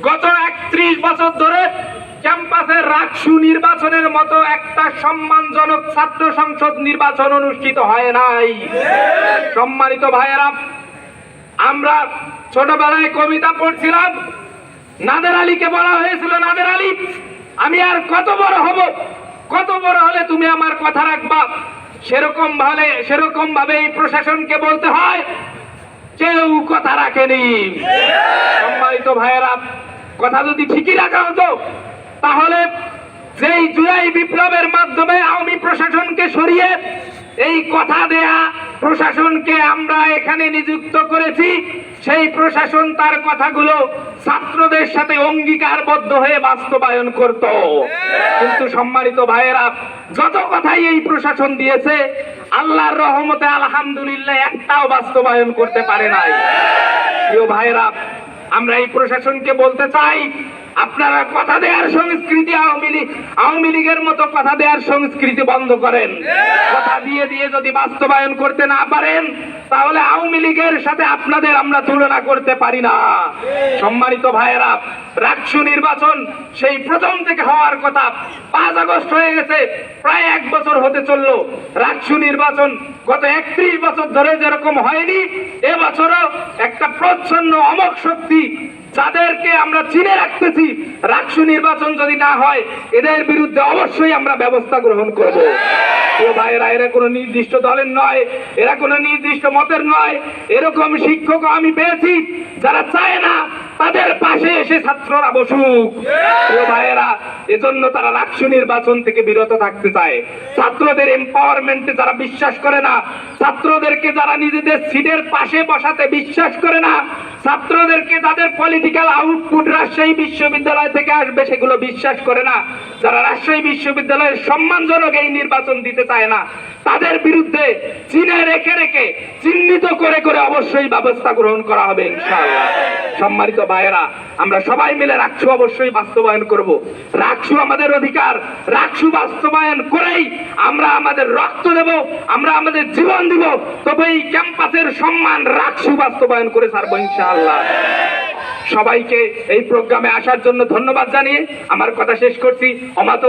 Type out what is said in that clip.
গত একত্রিশ বছর ধরে ক্যাম্পাসের রাকসু নির্বাচনের মতো একটা সম্মানজনক ছাত্র সংসদ নির্বাচন অনুষ্ঠিত হয় নাই। সম্মানিত ভাইয়েরা, আমরা ছোটবেলায় কবিতা পড়ছিলাম, নাদের আলীকে বলা হয়েছিল, নাদের আলী, আমি আর কত বড় হব? কত বড় হলে তুমি আমার কথা রাখবা? সেরকম ভাবে সেরকম ভাবে এই প্রশাসনকে বলতে হয়, কেউ কথা রাখেনি। সম্মানিত ভাইয়েরা, কথা যদি ঠিকই রাখা হতো, তাহলে যেই জুলাই বিপ্লবের মাধ্যমে আওয়ামী প্রশাসনকে সরিয়ে এই কথা দেয়া প্রশাসনকে আমরা এখানে নিযুক্ত করেছি, সেই প্রশাসন তার কথাগুলো ছাত্রদের সাথে অঙ্গীকারবদ্ধ হয়ে বাস্তবায়ন করত। কিন্তু সম্মানিত ভাইয়েরা, যত কথাই এই প্রশাসন দিয়েছে, আল্লাহর রহমতে আলহামদুলিল্লাহ একটাও বাস্তবায়ন করতে পারে নাই। প্রিয় ভাইয়েরা আমরা এই প্রশাসনকে বলতে চাই আপনারা কথা দেওয়ার সংস্কৃতি আওয়ামী লীগ, আওয়ামী লীগের মতো কথা দেওয়ার সংস্কৃতি বন্ধ করেন। কথা দিয়ে দিয়ে যদি বাস্তবায়ন করতে না পারেন, তাহলে আওয়ামী লীগের সাথে আপনাদের আমরা তুলনা করতে পারি না। সম্মানিত ভাইয়েরা, রাকসু নির্বাচন সেই প্রথম থেকে হওয়ার কথা পাঁচ আগস্ট হয়ে গেছে, প্রায় এক বছর হতে চলল। রাকসু নির্বাচন গত একত্রিশ বছর ধরে যেরকম হয়নি, এবছরও একটা প্রচ্ছন্ন অমক শক্তি যাদেরকে আমরা চিনে রাখতেছি রাখসু নির্বাচন যদি না হয়, এদের বিরুদ্ধে অবশ্যই আমরা ব্যবস্থা গ্রহণ করব। ভাইয়েরা, এরা কোনো নির্দিষ্ট দলের নয়, এরা কোনো নির্দিষ্ট মতের নয়। এরকম শিক্ষক আমি পেয়েছি, যারা চায় না তাদের পাশে এসে ছাত্ররা বসুক। ও ভাইয়েরা এজন্য তারা রাকসু নির্বাচন থেকে বিরত থাকতে চায়। ছাত্রদের এম্পাওয়ারমেন্টে যারা বিশ্বাস করে না ছাত্রদেরকে যারা নিজেদের সিটের পাশে বসাতে বিশ্বাস করে না ছাত্রদেরকে তাদের পলিটিক্যাল আউটপুট রাজশাহী বিশ্ববিদ্যালয় থেকে আসবে সেগুলো বিশ্বাস করে না। যারা রাজশাহী বিশ্ববিদ্যালয়ের সম্মানজনক এই নির্বাচন দিতে চায় না তাদের বিরুদ্ধে চীনে রেখে রেখে চিহ্নিত করে করে অবশ্যই ব্যবস্থা গ্রহণ করা হবে ইনশাআল্লাহ। সম্মানিত ভাইয়েরা, আমরা সবাই মিলে রাকসু অবশ্যই বাস্তবায়ন করব। রাকসু আমাদের অধিকার রাকসু বাস্তবায়ন করেই আমরা আমাদের রক্ত দেব, আমরা আমাদের জীবন দিব। তবে এই ক্যাম্পাসের সম্মান রাকসু বাস্তবায়ন করে ছাড়বো ইনশাআল্লাহ। সবাইকে এই প্রোগ্রামে আসার জন্য ধন্যবাদ জানিয়ে আমার কথা শেষ করছি। অমাত